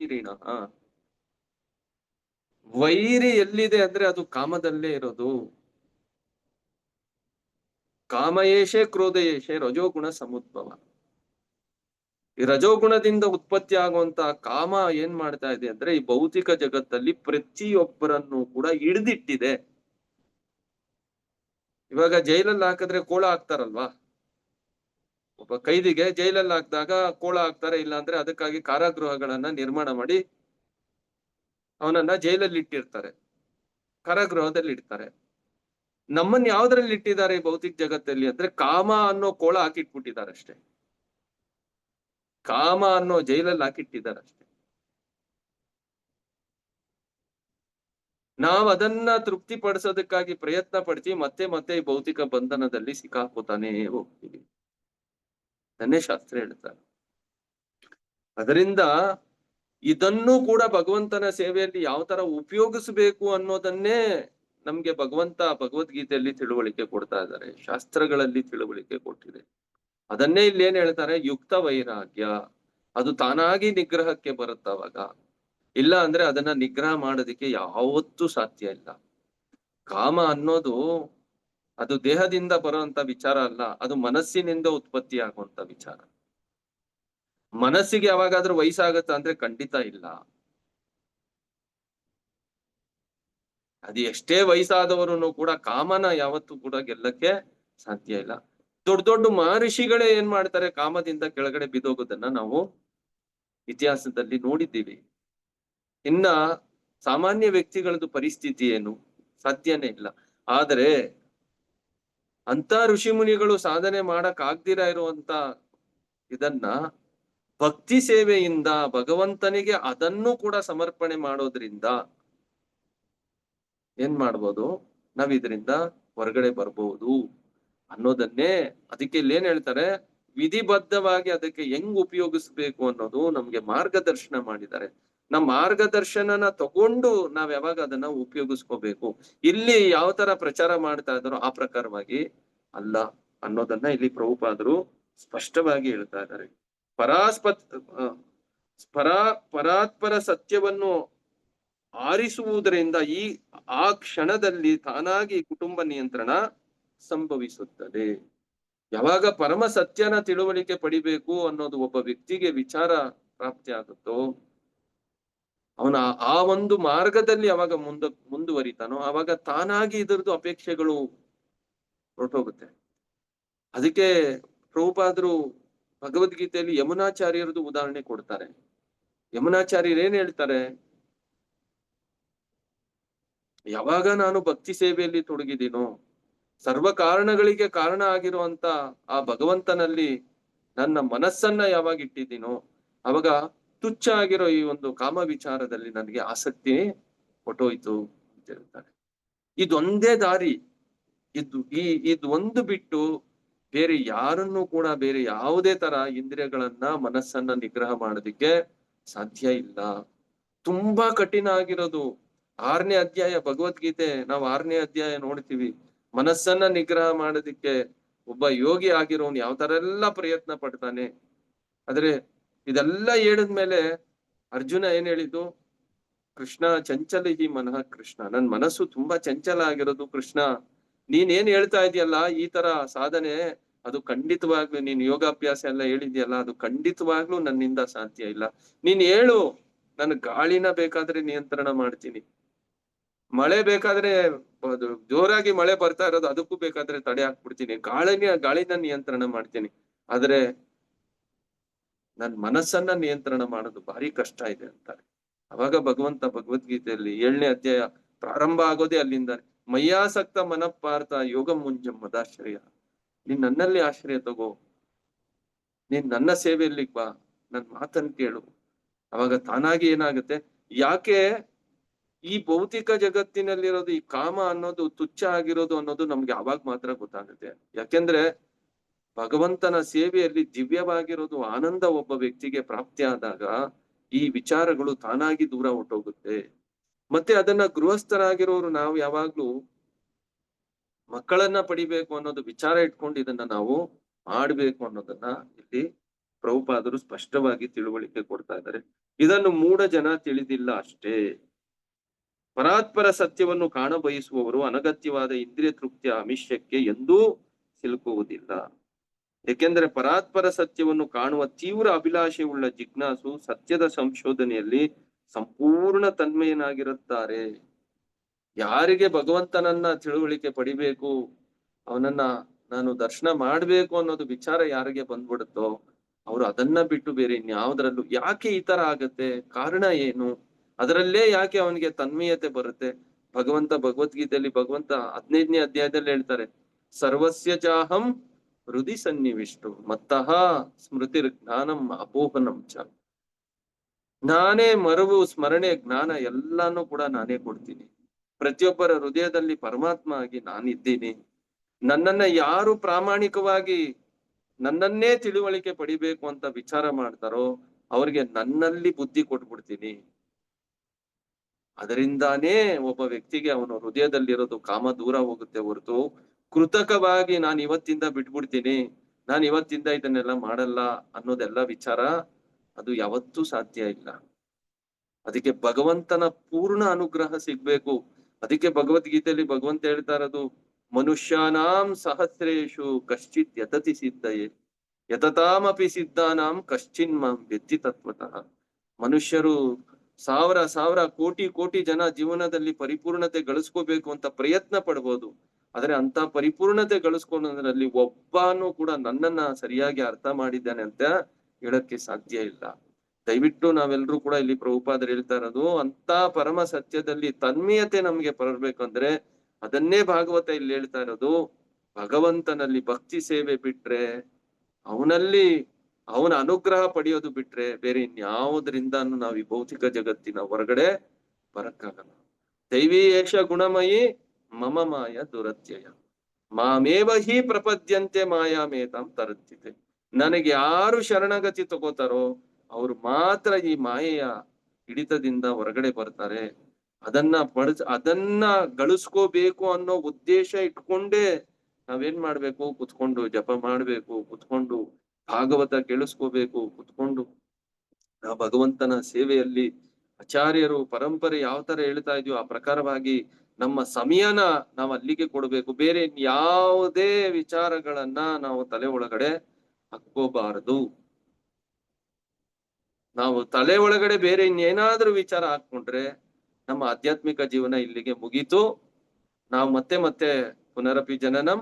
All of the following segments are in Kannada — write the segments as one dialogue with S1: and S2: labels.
S1: ವೈರಿಣ ವೈರಿ ಎಲ್ಲಿದೆ ಅಂದ್ರೆ ಅದು ಕಾಮದಲ್ಲೇ ಇರೋದು. ಕಾಮಯೇಷೆ ಕ್ರೋಧಯೇಷೆ ರಜೋಗುಣ ಸಮುದ್ಭವ. ಈ ರಜೋಗುಣದಿಂದ ಉತ್ಪತ್ತಿ ಆಗುವಂತ ಕಾಮ ಏನ್ ಮಾಡ್ತಾ ಇದೆ ಅಂದ್ರೆ ಈ ಭೌತಿಕ ಜಗತ್ತಲ್ಲಿ ಪ್ರತಿಯೊಬ್ಬರನ್ನು ಕೂಡ ಹಿಡಿದಿಟ್ಟಿದೆ. ಇವಾಗ ಜೈಲಲ್ಲಿ ಹಾಕಿದ್ರೆ ಕೋಳ ಹಾಕ್ತಾರಲ್ವಾ? ಒಬ್ಬ ಕೈದಿಗೆ ಜೈಲಲ್ಲಿ ಹಾಕಿದಾಗ ಕೋಳ ಹಾಕ್ತಾರೆ ಇಲ್ಲ ಅಂದ್ರೆ ಅದಕ್ಕಾಗಿ ಕಾರಾಗೃಹಗಳನ್ನ ನಿರ್ಮಾಣ ಮಾಡಿ ಅವನನ್ನ ಜೈಲಲ್ಲಿ ಇಟ್ಟಿರ್ತಾರೆ. ಕಾರಾಗೃಹದಲ್ಲಿ ಇಡ್ತಾರೆ. ನಮ್ಮನ್ನ ಯಾವ್ದ್ರಲ್ಲಿ ಇಟ್ಟಿದ್ದಾರೆ ಈ ಭೌತಿಕ ಜಗತ್ತಲ್ಲಿ ಅಂದ್ರೆ ಕಾಮ ಅನ್ನೋ ಕೋಳ ಹಾಕಿಟ್ಬಿಟ್ಟಿದ್ದಾರೆ ಅಷ್ಟೇ. ಕಾಮ ಅನ್ನೋ ಜೈಲಲ್ಲಿ ಹಾಕಿಟ್ಟಿದ್ದಾರೆ ಅಷ್ಟೇ. ನಾವ್ ಅದನ್ನ ತೃಪ್ತಿ ಪಡಿಸೋದಕ್ಕಾಗಿ ಪ್ರಯತ್ನ ಪಡ್ತೀವಿ ಮತ್ತೆ ಮತ್ತೆ ಈ ಭೌತಿಕ ಬಂಧನದಲ್ಲಿ ಸಿಕ್ಕಾಕೋತಾನೇ ಹೋಗ್ತೀವಿ. ಅದನ್ನೇ ಶಾಸ್ತ್ರ ಹೇಳ್ತಾರೆ. ಅದರಿಂದ ಇದನ್ನು ಕೂಡ ಭಗವಂತನ ಸೇವೆಯಲ್ಲಿ ಯಾವ ತರ ಉಪಯೋಗಿಸಬೇಕು ಅನ್ನೋದನ್ನೇ ನಮ್ಗೆ ಭಗವಂತ ಭಗವದ್ಗೀತೆಯಲ್ಲಿ ತಿಳುವಳಿಕೆ ಕೊಡ್ತಾ ಇದ್ದಾರೆ, ಶಾಸ್ತ್ರಗಳಲ್ಲಿ ತಿಳುವಳಿಕೆ ಕೊಟ್ಟಿದೆ. ಅದನ್ನೇ ಇಲ್ಲಿ ಏನ್ ಹೇಳ್ತಾರೆ, ಯುಕ್ತ ವೈರಾಗ್ಯ. ಅದು ತಾನಾಗಿ ನಿಗ್ರಹಕ್ಕೆ ಬರುತ್ತ ಅವಾಗ. ಇಲ್ಲ ಅಂದ್ರೆ ಅದನ್ನ ನಿಗ್ರಹ ಮಾಡೋದಕ್ಕೆ ಯಾವತ್ತೂ ಸಾಧ್ಯ ಇಲ್ಲ. ಕಾಮ ಅನ್ನೋದು ಅದು ದೇಹದಿಂದ ಬರುವಂತ ವಿಚಾರ ಅಲ್ಲ, ಅದು ಮನಸ್ಸಿನಿಂದ ಉತ್ಪತ್ತಿ ಆಗುವಂತ ವಿಚಾರ. ಮನಸ್ಸಿಗೆ ಯಾವಾಗಾದ್ರೂ ವಯಸ್ಸಾಗತ್ತ ಅಂದ್ರೆ ಖಂಡಿತ ಇಲ್ಲ. ಅದು ಎಷ್ಟೇ ವಯಸ್ಸಾದವರು ಕೂಡ ಕಾಮನ ಯಾವತ್ತೂ ಕೂಡ ಗೆಲ್ಲಕ್ಕೆ ಸಾಧ್ಯ ಇಲ್ಲ. ದೊಡ್ಡ ದೊಡ್ಡ ಮಹರ್ಷಿಗಳೇ ಏನ್ ಮಾಡ್ತಾರೆ, ಕಾಮದಿಂದ ಕೆಳಗಡೆ ಬಿದ್ದೋಗೋದನ್ನ ನಾವು ಇತಿಹಾಸದಲ್ಲಿ ನೋಡಿದ್ದೀವಿ. ಇನ್ನ ಸಾಮಾನ್ಯ ವ್ಯಕ್ತಿಗಳದ್ದು ಪರಿಸ್ಥಿತಿ ಏನು? ಸಾಧ್ಯನೇ ಇಲ್ಲ. ಆದರೆ ಅಂತ ಋಷಿ ಮುನಿಗಳು ಸಾಧನೆ ಮಾಡಕ್ ಆಗ್ದಿರ ಇರುವಂತ ಇದನ್ನ ಭಕ್ತಿ ಸೇವೆಯಿಂದ ಭಗವಂತನಿಗೆ ಅದನ್ನು ಕೂಡ ಸಮರ್ಪಣೆ ಮಾಡೋದ್ರಿಂದ ಏನ್ ಮಾಡ್ಬೋದು? ನಾವ್ ಇದರಿಂದ ಹೊರಗಡೆ ಬರ್ಬೋದು ಅನ್ನೋದನ್ನೇ ಅದಕ್ಕೆ ಇಲ್ಲಿ ಏನ್ ಹೇಳ್ತಾರೆ? ವಿಧಿಬದ್ಧವಾಗಿ ಅದಕ್ಕೆ ಹೆಂಗ್ ಉಪಯೋಗಿಸ್ಬೇಕು ಅನ್ನೋದು ನಮ್ಗೆ ಮಾರ್ಗದರ್ಶನ ಮಾಡಿದ್ದಾರೆ. ನಮ್ಮ ಮಾರ್ಗದರ್ಶನನ ತಗೊಂಡು ನಾವ್ ಯಾವಾಗ ಅದನ್ನ ಉಪಯೋಗಿಸ್ಕೋಬೇಕು, ಇಲ್ಲಿ ಯಾವ ತರ ಪ್ರಚಾರ ಮಾಡ್ತಾ ಇದ್ರು ಆ ಪ್ರಕಾರವಾಗಿ ಅಲ್ಲ ಅನ್ನೋದನ್ನ ಇಲ್ಲಿ ಪ್ರಭುಪಾದರು ಸ್ಪಷ್ಟವಾಗಿ ಹೇಳ್ತಾ ಇದ್ದಾರೆ. ಪರಾಸ್ಪತ್ ಪರಾ, ಪರಾತ್ಪರ ಸತ್ಯವನ್ನು ಆರಿಸುವುದರಿಂದ ಈ, ಆ ಕ್ಷಣದಲ್ಲಿ ತಾನಾಗಿ ಕುಟುಂಬ ನಿಯಂತ್ರಣ ಸಂಭವಿಸುತ್ತದೆ. ಯಾವಾಗ ಪರಮ ಸತ್ಯನ ತಿಳುವಳಿಕೆ ಪಡಿಬೇಕು ಅನ್ನೋದು ಒಬ್ಬ ವ್ಯಕ್ತಿಗೆ ವಿಚಾರ ಪ್ರಾಪ್ತಿ ಆಗುತ್ತೋ ಅವನ ಆ ಒಂದು ಮಾರ್ಗದಲ್ಲಿ ಅವಾಗ ಮುಂದ, ಮುಂದುವರಿತಾನೋ, ಅವಾಗ ತಾನಾಗಿ ಇದರದ್ದು ಅಪೇಕ್ಷೆಗಳು ಹೊರಟೋಗುತ್ತೆ. ಅದಕ್ಕೆ ಪ್ರಭುಪಾದರು ಭಗವದ್ಗೀತೆಯಲ್ಲಿ ಯಮುನಾಚಾರ್ಯರದು ಉದಾಹರಣೆ ಕೊಡ್ತಾರೆ. ಯಮುನಾಚಾರ್ಯರು ಏನ್ ಹೇಳ್ತಾರೆ? ಯಾವಾಗ ನಾನು ಭಕ್ತಿ ಸೇವೆಯಲ್ಲಿ ತೊಡಗಿದೀನೋ, ಸರ್ವ ಕಾರಣಗಳಿಗೆ ಕಾರಣ ಆಗಿರುವಂತ ಆ ಭಗವಂತನಲ್ಲಿ ನನ್ನ ಮನಸ್ಸನ್ನ ಯಾವಾಗ ಇಟ್ಟಿದ್ದೀನೋ, ಅವಾಗ ತುಚ್ಛ ಆಗಿರೋ ಈ ಒಂದು ಕಾಮ ವಿಚಾರದಲ್ಲಿ ನನಗೆ ಆಸಕ್ತಿ ಹೊಟ್ಟೋಯ್ತು ಅಂತ ಹೇಳ್ತಾರೆ. ಇದೊಂದೇ ದಾರಿ. ಇದು ಈ, ಇದು ಒಂದು ಬಿಟ್ಟು ಬೇರೆ ಯಾರನ್ನು ಕೂಡ ಬೇರೆ ಯಾವುದೇ ತರ ಇಂದ್ರಿಯಗಳನ್ನ ಮನಸ್ಸನ್ನ ನಿಗ್ರಹ ಮಾಡೋದಿಕ್ಕೆ ಸಾಧ್ಯ ಇಲ್ಲ. ತುಂಬಾ ಕಠಿಣ ಆಗಿರೋದು. ಆರನೇ ಅಧ್ಯಾಯ ಭಗವದ್ಗೀತೆ, ನಾವು ಆರನೇ ಅಧ್ಯಾಯ ನೋಡ್ತೀವಿ. ಮನಸ್ಸನ್ನ ನಿಗ್ರಹ ಮಾಡೋದಿಕ್ಕೆ ಒಬ್ಬ ಯೋಗಿ ಆಗಿರೋನ್ ಯಾವ ತರ ಎಲ್ಲ ಪ್ರಯತ್ನ ಪಡ್ತಾನೆ. ಆದ್ರೆ ಇದೆಲ್ಲ ಹೇಳಿದ್ಮೇಲೆ ಅರ್ಜುನ ಏನ್ ಹೇಳಿದ್ದು? ಕೃಷ್ಣ ಚಂಚಲ ಹಿ ಮನಃ ಕೃಷ್ಣ. ನನ್ ಮನಸ್ಸು ತುಂಬಾ ಚಂಚಲ ಆಗಿರೋದು ಕೃಷ್ಣ. ನೀನ್ ಏನ್ ಹೇಳ್ತಾ ಇದೆಯಲ್ಲ ಈ ತರ ಸಾಧನೆ, ಅದು ಖಂಡಿತವಾಗ್ಲು ನೀನ್ ಯೋಗಾಭ್ಯಾಸ ಎಲ್ಲ ಹೇಳಿದ್ಯಲ್ಲ, ಅದು ಖಂಡಿತವಾಗ್ಲೂ ನನ್ನಿಂದ ಸಾಧ್ಯ ಇಲ್ಲ. ನೀನ್ ಹೇಳು, ನನ್ ಗಾಳಿನ ಬೇಕಾದ್ರೆ ನಿಯಂತ್ರಣ ಮಾಡ್ತೀನಿ. ಮಳೆ ಬೇಕಾದ್ರೆ ಜೋರಾಗಿ ಮಳೆ ಬರ್ತಾ ಇರೋದು ಅದಕ್ಕೂ ಬೇಕಾದ್ರೆ ತಡೆ ಹಾಕ್ಬಿಡ್ತೀನಿ. ಗಾಳಿನ ಗಾಳಿನ ನಿಯಂತ್ರಣ ಮಾಡ್ತೀನಿ. ಆದ್ರೆ ನನ್ ಮನಸ್ಸನ್ನ ನಿಯಂತ್ರಣ ಮಾಡೋದು ಭಾರಿ ಕಷ್ಟ ಇದೆ ಅಂತಾರೆ. ಅವಾಗ ಭಗವಂತ ಭಗವದ್ಗೀತೆಯಲ್ಲಿ ಏಳನೇ ಅಧ್ಯಾಯ ಪ್ರಾರಂಭ ಆಗೋದೇ ಅಲ್ಲಿಂದ ಮಯ್ಯಾಸಕ್ತ ಮನಪಾರ್ಥ ಯೋಗ ಮುಂಜಂ ಮದಾಶ್ರಯ ನೀನ್ ನನ್ನಲ್ಲಿ ಆಶ್ರಯ ತಗೋ. ನೀನ್ ನನ್ನ ಸೇವೆಯಲ್ಲಿ ಬಾ, ನನ್ ಮಾತನ್ ಕೇಳು. ಅವಾಗ ತಾನಾಗಿ ಏನಾಗುತ್ತೆ? ಯಾಕೆ ಈ ಭೌತಿಕ ಜಗತ್ತಿನಲ್ಲಿರೋದು ಈ ಕಾಮ ಅನ್ನೋದು ತುಚ್ಛ ಆಗಿರೋದು ಅನ್ನೋದು ನಮ್ಗೆ ಅವಾಗ ಮಾತ್ರ ಗೊತ್ತಾಗುತ್ತೆ? ಯಾಕೆಂದ್ರೆ ಭಗವಂತನ ಸೇವೆಯಲ್ಲಿ ದಿವ್ಯವಾಗಿರೋದು ಆನಂದ ಒಬ್ಬ ವ್ಯಕ್ತಿಗೆ ಪ್ರಾಪ್ತಿಯಾದಾಗ ಈ ವಿಚಾರಗಳು ತಾನಾಗಿ ದೂರ ಹೊಟ್ಟೋಗುತ್ತೆ ಮತ್ತೆ ಅದನ್ನ ಗೃಹಸ್ಥರಾಗಿರೋರು ನಾವು ಯಾವಾಗ್ಲೂ ಮಕ್ಕಳನ್ನ ಪಡಿಬೇಕು ಅನ್ನೋದು ವಿಚಾರ ಇಟ್ಕೊಂಡು ಇದನ್ನ ನಾವು ಮಾಡ್ಬೇಕು ಅನ್ನೋದನ್ನ ಇಲ್ಲಿ ಪ್ರಭುಪಾದರು ಸ್ಪಷ್ಟವಾಗಿ ತಿಳುವಳಿಕೆ ಕೊಡ್ತಾ ಇದ್ದಾರೆ. ಇದನ್ನು ಮೂಢ ಜನ ತಿಳಿದಿಲ್ಲ ಅಷ್ಟೇ. ಪರಾತ್ಪರ ಸತ್ಯವನ್ನು ಕಾಣಬಯಸುವವರು ಅನಗತ್ಯವಾದ ಇಂದ್ರಿಯ ತೃಪ್ತಿಯ ಅಮಿಷ್ಯಕ್ಕೆ ಎಂದೂ ಸಿಲುಕುವುದಿಲ್ಲ. ಏಕೆಂದರೆ ಪರಾತ್ಪರ ಸತ್ಯವನ್ನು ಕಾಣುವ ತೀವ್ರ ಅಭಿಲಾಷೆಯುಳ್ಳ ಜಿಜ್ಞಾಸು ಸತ್ಯದ ಸಂಶೋಧನೆಯಲ್ಲಿ ಸಂಪೂರ್ಣ ತನ್ಮಯನಾಗಿರುತ್ತಾರೆ. ಯಾರಿಗೆ ಭಗವಂತನನ್ನ ತಿಳುವಳಿಕೆ ಪಡಿಬೇಕು, ಅವನನ್ನ ನಾನು ದರ್ಶನ ಮಾಡ್ಬೇಕು ಅನ್ನೋದು ವಿಚಾರ ಯಾರಿಗೆ ಬಂದ್ಬಿಡುತ್ತೋ, ಅವರು ಅದನ್ನ ಬಿಟ್ಟು ಬೇರೆ ಇನ್ಯಾವುದ್ರಲ್ಲೂ ಯಾಕೆ ಈ ತರ ಆಗತ್ತೆ, ಕಾರಣ ಏನು, ಅದರಲ್ಲೇ ಯಾಕೆ ಅವನಿಗೆ ತನ್ಮಯತೆ ಬರುತ್ತೆ? ಭಗವಂತ ಭಗವದ್ಗೀತೆಯಲ್ಲಿ ಭಗವಂತ ಹದಿನೈದನೇ ಅಧ್ಯಾಯದಲ್ಲಿ ಹೇಳ್ತಾರೆ ಸರ್ವಸ್ಯ ಚಾಹಂ ಹೃದಯ ಸನ್ನಿವಿಷ್ಟು ಮತ್ತಃ ಸ್ಮೃತಿ ಜ್ಞಾನಂ ಅಪೋಹನಂ ಚ. ನಾನೇ ಮರವು, ಸ್ಮರಣೆ, ಜ್ಞಾನ ಎಲ್ಲಾನು ಕೂಡ ನಾನೇ ಕೊಡ್ತೀನಿ. ಪ್ರತಿಯೊಬ್ಬರ ಹೃದಯದಲ್ಲಿ ಪರಮಾತ್ಮ ಆಗಿ ನಾನಿದ್ದೀನಿ. ನನ್ನನ್ನ ಯಾರು ಪ್ರಾಮಾಣಿಕವಾಗಿ ನನ್ನನ್ನೇ ತಿಳುವಳಿಕೆ ಪಡಿಬೇಕು ಅಂತ ವಿಚಾರ ಮಾಡ್ತಾರೋ ಅವ್ರಿಗೆ ನನ್ನಲ್ಲಿ ಬುದ್ಧಿ ಕೊಟ್ಬಿಡ್ತೀನಿ. ಅದರಿಂದಾನೇ ಒಬ್ಬ ವ್ಯಕ್ತಿಗೆ ಅವನ ಹೃದಯದಲ್ಲಿರೋದು ಕಾಮ ದೂರ ಹೋಗುತ್ತೆ ಹೊರತು ಕೃತಕವಾಗಿ ನಾನು ಇವತ್ತಿಂದ ಬಿಟ್ಬಿಡ್ತೀನಿ. ನಾನು ಇವತ್ತಿಂದ ಇದನ್ನೆಲ್ಲ ಮಾಡಲ್ಲ ಅನ್ನೋದೆಲ್ಲ ವಿಚಾರ ಅದು ಯಾವತ್ತೂ ಸಾಧ್ಯ ಇಲ್ಲ. ಅದಕ್ಕೆ ಭಗವಂತನ ಪೂರ್ಣ ಅನುಗ್ರಹ ಸಿಗ್ಬೇಕು. ಅದಕ್ಕೆ ಭಗವದ್ಗೀತೆಯಲ್ಲಿ ಭಗವಂತ ಹೇಳ್ತಾ ಇರೋದು, ಮನುಷ್ಯಾನಾಂ ಸಹಸ್ರೇಶು ಕಶ್ಚಿತ್ ಯತತಿ ಸಿದ್ಧಯೇ. ಯತತಾಮಪಿ ಸಿದ್ಧಾನಾಂ ಕಶ್ಚಿನ್ ಮಾಂ ವ್ಯಕ್ತಿ ತತ್ವತಃ. ಮನುಷ್ಯರು ಸಾವಿರ ಸಾವಿರ ಕೋಟಿ ಕೋಟಿ ಜನ ಜೀವನದಲ್ಲಿ ಪರಿಪೂರ್ಣತೆ ಗಳಿಸ್ಕೋಬೇಕು ಅಂತ ಪ್ರಯತ್ನ ಪಡ್ಬೋದು. ಆದ್ರೆ ಅಂತ ಪರಿಪೂರ್ಣತೆ ಗಳಿಸ್ಕೊಂಡ್ರಲ್ಲಿ ಒಬ್ಬನು ಕೂಡ ನನ್ನನ್ನ ಸರಿಯಾಗಿ ಅರ್ಥ ಮಾಡಿದ್ದಾನೆ ಅಂತ ಹೇಳಕ್ಕೆ ಸಾಧ್ಯ ಇಲ್ಲ. ದಯವಿಟ್ಟು ನಾವೆಲ್ಲರೂ ಕೂಡ ಇಲ್ಲಿ ಪ್ರಭುಪಾದರು ಹೇಳ್ತಾ ಇರೋದು ಅಂತ ಪರಮ ಸತ್ಯದಲ್ಲಿ ತನ್ಮೀಯತೆ ನಮ್ಗೆ ಬರಬೇಕಂದ್ರೆ ಅದನ್ನೇ ಭಾಗವತ ಇಲ್ಲಿ ಹೇಳ್ತಾ ಇರೋದು, ಭಗವಂತನಲ್ಲಿ ಭಕ್ತಿ ಸೇವೆ ಬಿಟ್ರೆ, ಅವನಲ್ಲಿ ಅವನ ಅನುಗ್ರಹ ಪಡೆಯೋದು ಬಿಟ್ರೆ ಬೇರೆ ಇನ್ಯಾವುದರಿಂದ ನಾವು ಈ ಭೌತಿಕ ಜಗತ್ತಿನ ಹೊರಗಡೆ ಬರಕ್ಕಾಗಲ್ಲ. ದೈವಿ ಏಷ ಗುಣಮಯಿ ಮಮ ಮಾಯ ದುರತ್ಯಯ. ಮಾಮೇವ ಹಿ ಪ್ರಪದ್ಯಂತೆ ಮಾಯಾಮೇತಾಂ ತರುತ್ತಿದೆ. ನನಗೆ ಯಾರು ಶರಣಗತಿ ತಗೋತಾರೋ ಅವ್ರು ಮಾತ್ರ ಈ ಮಾಯೆಯ ಹಿಡಿತದಿಂದ ಹೊರಗಡೆ ಬರ್ತಾರೆ. ಅದನ್ನ ಬಳಸ್ ಅದನ್ನ ಗಳಿಸ್ಕೋಬೇಕು ಅನ್ನೋ ಉದ್ದೇಶ ಇಟ್ಕೊಂಡೇ ನಾವೇನ್ ಮಾಡ್ಬೇಕು? ಕುತ್ಕೊಂಡು ಜಪ ಮಾಡ್ಬೇಕು, ಕುತ್ಕೊಂಡು ಭಾಗವತ ಕೇಳಿಸ್ಕೋಬೇಕು, ಕುತ್ಕೊಂಡು ಆ ಭಗವಂತನ ಸೇವೆಯಲ್ಲಿ ಆಚಾರ್ಯರು ಪರಂಪರೆ ಯಾವ ತರ ಹೇಳ್ತಾ ಇದೆಯೋ ಆ ಪ್ರಕಾರವಾಗಿ ನಮ್ಮ ಸಮಯನ ನಾವು ಅಲ್ಲಿಗೆ ಕೊಡಬೇಕು. ಬೇರೆ ಯಾವುದೇ ವಿಚಾರಗಳನ್ನ ನಾವು ತಲೆ ಒಳಗಡೆ ಹಾಕೋಬಾರದು ನಾವು ತಲೆ ಒಳಗಡೆ ಬೇರೆ ಇನ್ನೇನಾದ್ರೂ ವಿಚಾರ ಹಾಕೊಂಡ್ರೆ ನಮ್ಮ ಆಧ್ಯಾತ್ಮಿಕ ಜೀವನ ಇಲ್ಲಿಗೆ ಮುಗೀತು. ನಾವು ಮತ್ತೆ ಮತ್ತೆ ಪುನರಪಿ ಜನನಂ,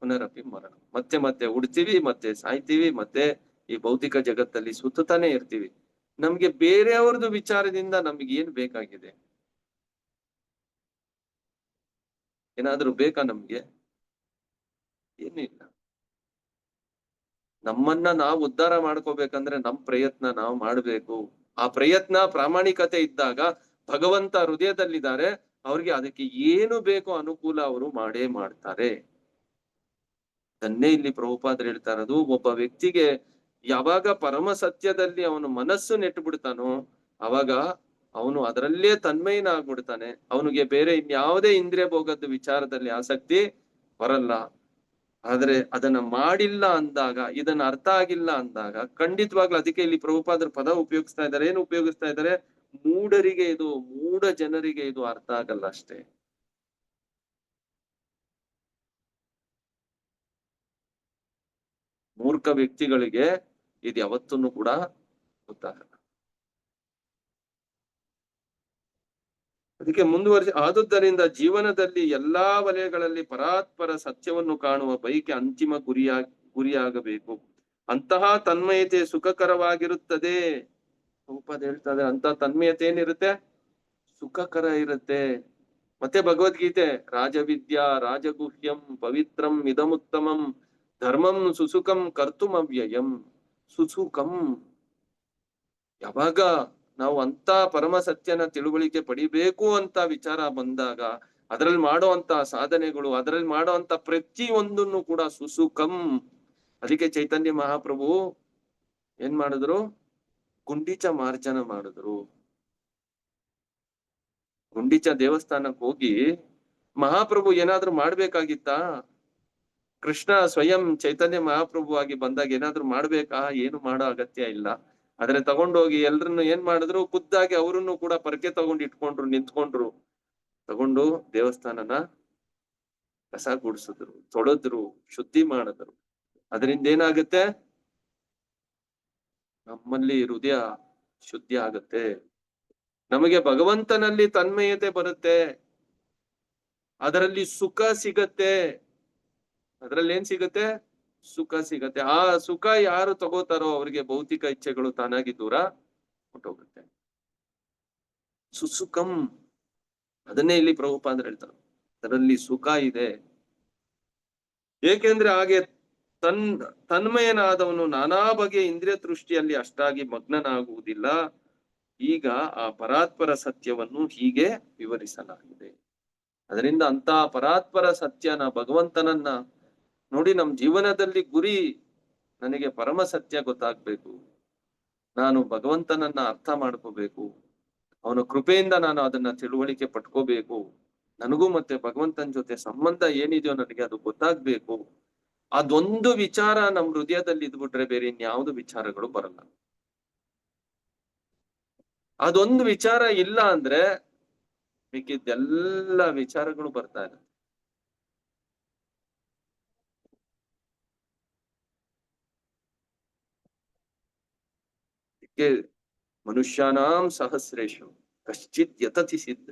S1: ಪುನರಪಿ ಮರಣ. ಮತ್ತೆ ಮತ್ತೆ ಉಡ್ತೀವಿ, ಮತ್ತೆ ಸಾಯ್ತೀವಿ, ಮತ್ತೆ ಈ ಭೌತಿಕ ಜಗತ್ತಲ್ಲಿ ಸುತ್ತಾನೆ ಇರ್ತೀವಿ. ನಮ್ಗೆ ಬೇರೆಯವ್ರದ್ದು ವಿಚಾರದಿಂದ ನಮ್ಗೆ ಏನ್ ಬೇಕಾಗಿದೆ? ಏನಾದ್ರೂ ಬೇಕಾ ನಮ್ಗೆ? ಏನೂ ಇಲ್ಲ. ನಮ್ಮನ್ನ ನಾವು ಉದ್ಧಾರ ಮಾಡ್ಕೋಬೇಕಂದ್ರೆ ನಮ್ ಪ್ರಯತ್ನ ನಾವು ಮಾಡ್ಬೇಕು. ಆ ಪ್ರಯತ್ನ ಪ್ರಾಮಾಣಿಕತೆ ಇದ್ದಾಗ ಭಗವಂತ ಹೃದಯದಲ್ಲಿದ್ದಾರೆ, ಅವ್ರಿಗೆ ಅದಕ್ಕೆ ಏನು ಬೇಕೋ ಅನುಕೂಲ ಅವರು ಮಾಡೇ ಮಾಡ್ತಾರೆ. ಅದನ್ನೇ ಇಲ್ಲಿ ಪ್ರಭುಪಾದ್ರು ಹೇಳ್ತಾ ಇರೋದು, ಒಬ್ಬ ವ್ಯಕ್ತಿಗೆ ಯಾವಾಗ ಪರಮ ಸತ್ಯದಲ್ಲಿ ಅವನು ಮನಸ್ಸು ನೆಟ್ಟು ಬಿಡ್ತಾನೋ ಅವಾಗ ಅವನು ಅದರಲ್ಲೇ ತನ್ಮಯನಾಗ್ಬಿಡ್ತಾನೆ. ಅವನಿಗೆ ಬೇರೆ ಇನ್ಯಾವುದೇ ಇಂದ್ರಿಯ ಭೋಗದ ವಿಚಾರದಲ್ಲಿ ಆಸಕ್ತಿ ಬರಲ್ಲ. ಆದ್ರೆ ಅದನ್ನ ಮಾಡಿಲ್ಲ ಅಂದಾಗ, ಇದನ್ನ ಅರ್ಥ ಆಗಿಲ್ಲ ಅಂದಾಗ, ಖಂಡಿತವಾಗ್ಲೂ ಅದಕ್ಕೆ ಇಲ್ಲಿ ಪ್ರಭುಪಾದ್ರ ಪದ ಉಪಯೋಗಿಸ್ತಾ ಇದ್ದಾರೆ. ಏನು ಉಪಯೋಗಿಸ್ತಾ ಇದ್ದಾರೆ? ಮೂಢರಿಗೆ ಇದು, ಮೂಢ ಜನರಿಗೆ ಇದು ಅರ್ಥ ಆಗಲ್ಲ ಅಷ್ಟೇ. ಮೂರ್ಖ ವ್ಯಕ್ತಿಗಳಿಗೆ ಇದು ಯಾವತ್ತೂ ಕೂಡ ಗೊತ್ತಾಗಲ್ಲ. ಅದಕ್ಕೆ ಮುಂದುವರಿಸಿ, ಆದುದರಿಂದ ಜೀವನದಲ್ಲಿ ಎಲ್ಲಾ ವಲಯಗಳಲ್ಲಿ ಪರಾತ್ಪರ ಸತ್ಯವನ್ನು ಕಾಣುವ ಬೈಕೆ ಅಂತಿಮ ಗುರಿಯಾಗಿ ಗುರಿಯಾಗಬೇಕು. ಅಂತಹ ತನ್ಮಯತೆ ಸುಖಕರವಾಗಿರುತ್ತದೆ. ಉಪದ ಹೇಳ್ತಾ ಇದ್ದಾರೆ ಅಂತ ತನ್ಮಯತೆ ಏನಿರುತ್ತೆ? ಸುಖಕರ ಇರುತ್ತೆ. ಮತ್ತೆ ಭಗವದ್ಗೀತೆ, ರಾಜವಿದ್ಯಾ ರಾಜಗುಹ್ಯಂ ಪವಿತ್ರಂ ಇದಮುತ್ತಮಂ ಧರ್ಮಂ ಸುಸುಖಂ ಕರ್ತುಮವ್ಯಯಂ ಸುಸುಕಂ ಸುಸುಖಂ. ಯಾವಾಗ ನಾವು ಅಂತ ಪರಮ ಸತ್ಯನ ತಿಳುವಳಿಕೆ ಪಡಿಬೇಕು ಅಂತ ವಿಚಾರ ಬಂದಾಗ, ಅದರಲ್ಲಿ ಮಾಡುವಂತ ಸಾಧನೆಗಳು, ಅದರಲ್ಲಿ ಮಾಡುವಂತ ಪ್ರತಿ ಒಂದನ್ನು ಕೂಡ ಸುಸುಖಂ ಅದಕ್ಕೆ ಚೈತನ್ಯ ಮಹಾಪ್ರಭು ಏನ್ ಮಾಡಿದ್ರು? ಗುಂಡಿಚ ಮಾರ್ಜನ ಮಾಡಿದ್ರು. ಗುಂಡಿಚ ದೇವಸ್ಥಾನಕ್ಕೆ ಹೋಗಿ ಮಹಾಪ್ರಭು ಏನಾದ್ರೂ ಮಾಡ್ಬೇಕಾಗಿತ್ತಾ? ಕೃಷ್ಣ ಸ್ವಯಂ ಚೈತನ್ಯ ಮಹಾಪ್ರಭು ಆಗಿ ಬಂದಾಗ ಏನಾದ್ರೂ ಮಾಡ್ಬೇಕಾ? ಏನು ಮಾಡೋ ಅಗತ್ಯ ಇಲ್ಲ. ಆದ್ರೆ ತಗೊಂಡೋಗಿ ಎಲ್ರನ್ನು ಏನ್ ಮಾಡಿದ್ರು, ಖುದ್ದಾಗಿ ಅವರನ್ನು ಕೂಡ ಪರಕೆ ತಗೊಂಡು ಇಟ್ಕೊಂಡ್ರು, ನಿಂತ್ಕೊಂಡ್ರು. ತಗೊಂಡು ದೇವಸ್ಥಾನನ ಕಸ ಗುಡಿಸಿದ್ರು, ತೊಳೆದ್ರು, ಶುದ್ಧಿ ಮಾಡಿದ್ರು. ಅದರಿಂದ ಏನಾಗುತ್ತೆ? ನಮ್ಮಲ್ಲಿ ಹೃದಯ ಶುದ್ಧಿ ಆಗುತ್ತೆ. ನಮಗೆ ಭಗವಂತನಲ್ಲಿ ತನ್ಮಯತೆ ಬರುತ್ತೆ. ಅದರಲ್ಲಿ ಸುಖ ಸಿಗತ್ತೆ. ಅದರಲ್ಲಿ ಏನ್ ಸಿಗತ್ತೆ? ಸುಖ ಸಿಗತ್ತೆ. ಆ ಸುಖ ಯಾರು ತಗೋತಾರೋ ಅವರಿಗೆ ಭೌತಿಕ ಇಚ್ಛೆಗಳು ತಾನಾಗಿ ದೂರ ಹೊಟ್ಟೋಗುತ್ತೆ ಸುಸುಖಂ ಅದನ್ನೇ ಇಲ್ಲಿ ಪ್ರಭುಪ ಅಂದ್ರೆ ಹೇಳ್ತಾರೆ ಅದರಲ್ಲಿ ಸುಖ ಇದೆ. ಏಕೆಂದ್ರೆ ಹಾಗೆ ತನ್, ತನ್ಮಯನಾದವನು ನಾನಾ ಬಗೆಯ ಇಂದ್ರಿಯ ದೃಷ್ಟಿಯಲ್ಲಿ ಅಷ್ಟಾಗಿ ಮಗ್ನನಾಗುವುದಿಲ್ಲ. ಈಗ ಆ ಪರಾತ್ಪರ ಸತ್ಯವನ್ನು ಹೀಗೆ ವಿವರಿಸಲಾಗಿದೆ. ಅದರಿಂದ ಅಂತ ಪರಾತ್ಪರ ಸತ್ಯನ ಭಗವಂತನನ್ನ ನೋಡಿ ನಮ್ ಜೀವನದಲ್ಲಿ ಗುರಿ ನನಗೆ ಪರಮ ಸತ್ಯ ಗೊತ್ತಾಗ್ಬೇಕು. ನಾನು ಭಗವಂತನನ್ನ ಅರ್ಥ ಮಾಡ್ಕೋಬೇಕು. ಅವನ ಕೃಪೆಯಿಂದ ನಾನು ಅದನ್ನ ತಿಳುವಳಿಕೆ ಪಟ್ಕೋಬೇಕು. ನನಗೂ ಮತ್ತೆ ಭಗವಂತನ ಜೊತೆ ಸಂಬಂಧ ಏನಿದೆಯೋ ನನಗೆ ಅದು ಗೊತ್ತಾಗ್ಬೇಕು. ಅದೊಂದು ವಿಚಾರ ನಮ್ ಹೃದಯದಲ್ಲಿ ಇದ್ಬಿಟ್ರೆ ಬೇರೆ ಇನ್ಯಾವುದು ವಿಚಾರಗಳು ಬರಲ್ಲ. ಅದೊಂದು ವಿಚಾರ ಇಲ್ಲ ಅಂದ್ರೆ ಮಿಕ್ಕಿದ್ದೆಲ್ಲ ವಿಚಾರಗಳು ಬರ್ತಾ ಇದೆ ಇದಕ್ಕೆ ಮನುಷ್ಯಾನಾಂ ಸಹಸ್ರೇಶು. ಕಶ್ಚಿತ್ ಯತತಿ ಸಿದ್ಧ.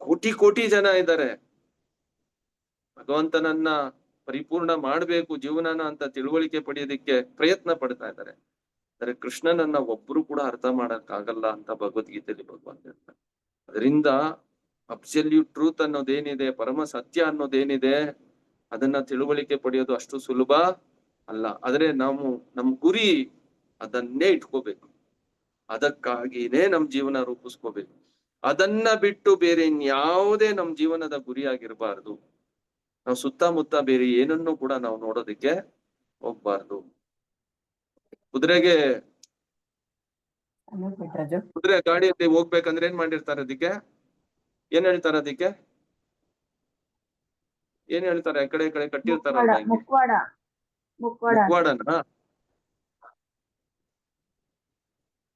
S1: ಕೋಟಿ ಕೋಟಿ ಜನ ಇದ್ದಾರೆ. ಭಗವಂತನನ್ನ ಪರಿಪೂರ್ಣ ಮಾಡಬೇಕು, ಜೀವನನ ಅಂತ ತಿಳುವಳಿಕೆ ಪಡೆಯೋದಿಕ್ಕೆ ಪ್ರಯತ್ನ ಪಡ್ತಾ ಇದ್ದಾರೆ. ಆದರೆ ಕೃಷ್ಣನನ್ನ ಒಬ್ರು ಕೂಡ ಅರ್ಥ ಮಾಡಕ್ ಆಗಲ್ಲ ಅಂತ ಭಗವದ್ಗೀತೆಯಲ್ಲಿ ಭಗವಂತ ಹೇಳ್ತಾರೆ. ಅದರಿಂದ ಅಬ್ಸಲ್ಯೂಟ್ ಟ್ರೂತ್ ಅನ್ನೋದೇನಿದೆ, ಪರಮ ಸತ್ಯ ಅನ್ನೋದೇನಿದೆ, ಅದನ್ನ ತಿಳುವಳಿಕೆ ಪಡೆಯೋದು ಅಷ್ಟು ಸುಲಭ ಅಲ್ಲ. ಆದ್ರೆ ನಾವು ನಮ್ ಗುರಿ ಅದನ್ನೇ ಇಟ್ಕೋಬೇಕು. ಅದಕ್ಕಾಗಿನೇ ನಮ್ ಜೀವನ ರೂಪಿಸ್ಕೋಬೇಕು. ಅದನ್ನ ಬಿಟ್ಟು ಬೇರೆ ಇನ್ಯಾವುದೇ ನಮ್ ಜೀವನದ ಗುರಿಯಾಗಿರ್ಬಾರ್ದು. ನಾವು ಸುತ್ತಮುತ್ತ ಬೇರೆ ಏನನ್ನು ಕೂಡ ನಾವು ನೋಡೋದಕ್ಕೆ ಹೋಗ್ಬಾರ್ದು. ಕುದುರೆಗೆ ಕುದುರೆ ಗಾಡಿಯಲ್ಲಿ ಹೋಗ್ಬೇಕಂದ್ರೆ ಏನ್ ಮಾಡಿರ್ತಾರೆ ಅದಕ್ಕೆ? ಏನ್ ಹೇಳ್ತಾರೆ ಅದಕ್ಕೆ? ಏನ್ ಹೇಳ್ತಾರೆ? ಕಡೆ ಕಡೆ ಕಟ್ಟಿರ್ತಾರ ಹಿಂಗೆ.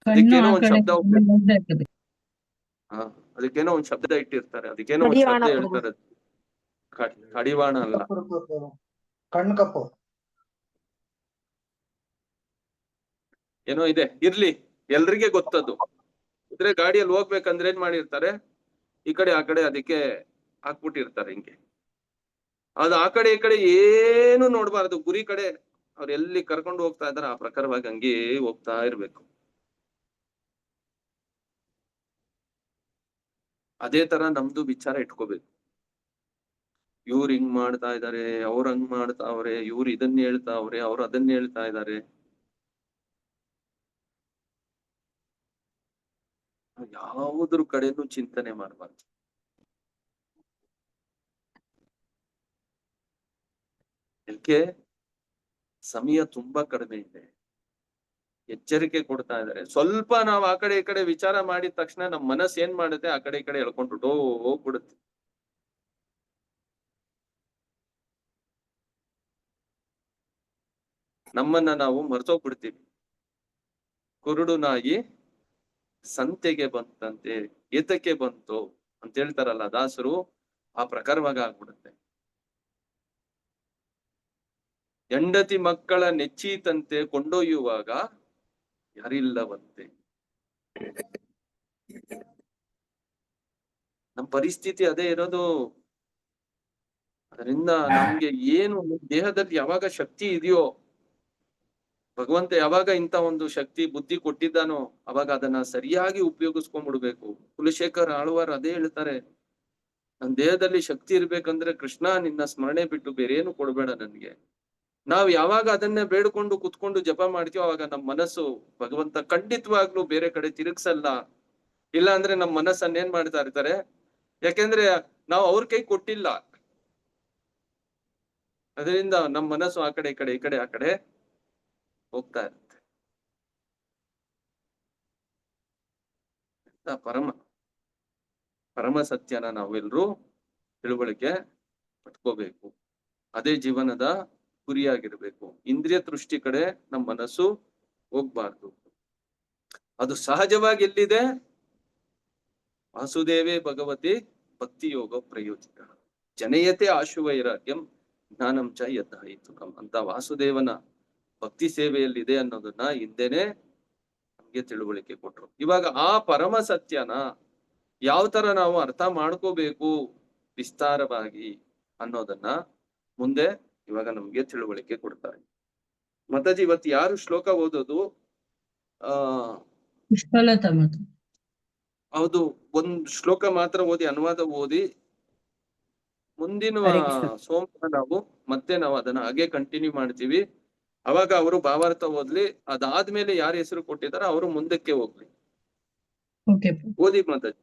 S1: ಅದಕ್ಕೇನೋ ಒಂದ್ ಶಬ್ದ. ಹಾ ಅದಕ್ಕೇನೋ ಒಂದ್ ಶಬ್ದ ಇಟ್ಟಿರ್ತಾರೆ. ಅದಕ್ಕೇನೋ ಒಂದ್ ಶಬ್ದ ಹೇಳ್ತಾರೆ. ಕಡಿವಾಣ ಅಲ್ಲ.
S2: ಕಣ್ಣು ಕಪ್ಪು.
S1: ಏನೋ ಇದೆ. ಇರ್ಲಿ. ಎಲ್ರಿಗೆ ಗೊತ್ತದು ಇದ್ರೆ ಗಾಡಿಯಲ್ಲಿ ಹೋಗ್ಬೇಕಂದ್ರೆ ಏನ್ ಮಾಡಿರ್ತಾರೆ? ಈ ಕಡೆ ಆ ಕಡೆ ಅದಕ್ಕೆ ಹಾಕ್ಬಿಟ್ಟಿರ್ತಾರೆ ಹಿಂಗೆ. ಅದು ಆ ಕಡೆ ಈ ಕಡೆ ಏನು ನೋಡ್ಬಾರ್ದು. ಗುರಿ ಕಡೆ ಅವ್ರು ಎಲ್ಲಿ ಕರ್ಕೊಂಡು ಹೋಗ್ತಾ ಇದಾರೆ ಆ ಪ್ರಕಾರವಾಗಿ ಹಂಗೆ ಹೋಗ್ತಾ ಇರ್ಬೇಕು. ಅದೇ ತರ ನಮ್ದು ವಿಚಾರ ಇಟ್ಕೋಬೇಕು. ಇವ್ರು ಹಿಂಗ್ ಮಾಡ್ತಾ ಇದಾರೆ, ಅವ್ರ ಹಂಗ್ ಮಾಡ್ತಾವ್ರೆ, ಇವ್ರು ಇದನ್ನ ಹೇಳ್ತಾವ್ರೆ, ಅವ್ರು ಅದನ್ನ ಹೇಳ್ತಾ ಇದಾರೆ. ಯಾವುದ್ರ ಕಡೆನೂ ಚಿಂತನೆ ಮಾಡಬಾರ್ದು. ಯಾಕೆ ಸಮಯ ತುಂಬಾ ಕಡಿಮೆ ಇದೆ. ಎಚ್ಚರಿಕೆ ಕೊಡ್ತಾ ಇದ್ದಾರೆ. ಸ್ವಲ್ಪ ನಾವು ಆ ಕಡೆ ಈ ಕಡೆ ವಿಚಾರ ಮಾಡಿದ ತಕ್ಷಣ ನಮ್ಮ ಮನಸ್ಸು ಏನ್ ಮಾಡುತ್ತೆ ಆ ಕಡೆ ಈ ಕಡೆ ಎಳ್ಕೊಂಡ್ಬಿಟ್ಟು ಹೋಗ್ಬಿಡುತ್ತೆ. ನಮ್ಮನ್ನ ನಾವು ಮರ್ತೋಗ್ಬಿಡ್ತೀವಿ ಕುರುಡು ನಾಯಿ ಸಂತೆಗೆ ಬಂತಂತೆ, ಏತಕ್ಕೆ ಬಂತು ಅಂತ ಹೇಳ್ತಾರಲ್ಲ ದಾಸರು, ಆ ಪ್ರಕಾರವಾಗಿ ಆಗ್ಬಿಡುತ್ತೆ. ಹೆಂಡತಿ ಮಕ್ಕಳ ನೆಚ್ಚೀತಂತೆ ಕೊಂಡೊಯ್ಯುವಾಗ ಯಾರಿಲ್ಲವಂತೆ. ನಮ್ಮ ಪರಿಸ್ಥಿತಿ ಅದೇ ಇರೋದು. ಅದರಿಂದ ನಮ್ಗೆ ಏನು ದೇಹದಲ್ಲಿ ಯಾವಾಗ ಶಕ್ತಿ ಇದೆಯೋ, ಭಗವಂತ ಯಾವಾಗ ಇಂತ ಒಂದು ಶಕ್ತಿ, ಬುದ್ಧಿ ಕೊಟ್ಟಿದ್ದಾನೋ, ಅವಾಗ ಅದನ್ನ ಸರಿಯಾಗಿ ಉಪಯೋಗಿಸ್ಕೊಂಡ್ಬಿಡ್ಬೇಕು. ಕುಲಶೇಖರ್ ಆಳ್ವಾರ್ ಅದೇ ಹೇಳ್ತಾರೆ. ನನ್ ದೇಹದಲ್ಲಿ ಶಕ್ತಿ ಇರ್ಬೇಕಂದ್ರೆ ಕೃಷ್ಣ ನಿನ್ನ ಸ್ಮರಣೆ ಬಿಟ್ಟು ಬೇರೆ ಏನು ಕೊಡ್ಬೇಡ ನನ್ಗೆ. ನಾವ್ ಯಾವಾಗ ಅದನ್ನೇ ಬೇಡ್ಕೊಂಡು ಕುತ್ಕೊಂಡು ಜಪ ಮಾಡ್ತೀವೋ ಅವಾಗ ನಮ್ ಮನಸ್ಸು ಭಗವಂತ ಖಂಡಿತವಾಗ್ಲೂ ಬೇರೆ ಕಡೆ ತಿರುಗ್ಸಲ್ಲ. ಇಲ್ಲ ಅಂದ್ರೆ ನಮ್ಮ ಮನಸ್ಸನ್ನ ಏನ್ ಮಾಡ್ತಾ ಇರ್ತಾರೆ? ಯಾಕೆಂದ್ರೆ ನಾವು ಅವ್ರ ಕೈ ಕೊಟ್ಟಿಲ್ಲ. ಅದರಿಂದ ನಮ್ಮ ಮನಸ್ಸು ಆ ಕಡೆ, ಈ ಕಡೆ ಈ ಕಡೆ, ಆ ಕಡೆ ಹೋಗ್ತಾ ಇರುತ್ತೆ. ಪರಮ? ಪರಮ ಸತ್ಯನ ನಾವೆಲ್ಲರೂ ತಿಳುವಳಿಕೆ ಪಟ್ಕೋಬೇಕು. ಅದೇ ಜೀವನದ ಗುರಿಯಾಗಿರ್ಬೇಕು ಇಂದ್ರಿಯ ದೃಷ್ಟಿ ಕಡೆ ನಮ್ಮ ಮನಸ್ಸು ಹೋಗ್ಬಾರ್ದು. ಅದು ಸಹಜವಾಗಿ ಎಲ್ಲಿದೆ? ವಾಸುದೇವೇ ಭಗವತಿ ಭಕ್ತಿ ಯೋಗ ಪ್ರಯೋಜಿತ. ಜನಯತೆ ಆಶುವೈರಾಗ್ಯಂ ಜ್ಞಾನಂಚ ಚ ಯದ್ಧಾಯಿತುಕಂ ಅಂತ ವಾಸುದೇವನ ಭಕ್ತಿ ಸೇವೆಯಲ್ಲಿದೆ ಅನ್ನೋದನ್ನ ಹಿಂದೆನೆ ನಮ್ಗೆ ತಿಳುವಳಿಕೆ ಕೊಟ್ರು. ಇವಾಗ ಆ ಪರಮ ಸತ್ಯನ ಯಾವ ತರ ನಾವು ಅರ್ಥ ಮಾಡ್ಕೋಬೇಕು ವಿಸ್ತಾರವಾಗಿ ಅನ್ನೋದನ್ನ ಮುಂದೆ ಇವಾಗ ನಮ್ಗೆ ತಿಳುವಳಿಕೆ ಕೊಡ್ತಾರೆ. ಮತಾಜಿ ಇವತ್ತು ಯಾರು ಶ್ಲೋಕ ಓದೋದು? ಆ ಹೌದು ಒಂದ್ ಶ್ಲೋಕ ಮಾತ್ರ ಓದಿ ಅನುವಾದ ಓದಿ ಮುಂದಿನ. ಸೋಮವಾರ ನಾವು ಮತ್ತೆ ನಾವು ಅದನ್ನ ಹಾಗೆ ಕಂಟಿನ್ಯೂ ಮಾಡ್ತೀವಿ. ಅವಾಗ ಅವರು ಭಾವಾರ್ಥ ಓದ್ಲಿ ಅದಾದ್ಮೇಲೆ ಯಾರ ಹೆಸರು ಕೊಟ್ಟಿದಾರ ಅವರು ಮುಂದಕ್ಕೆ ಹೋಗ್ಲಿ.
S3: ಓಕೆ.
S1: ಓದಿ ಮಾತಾಜಿ.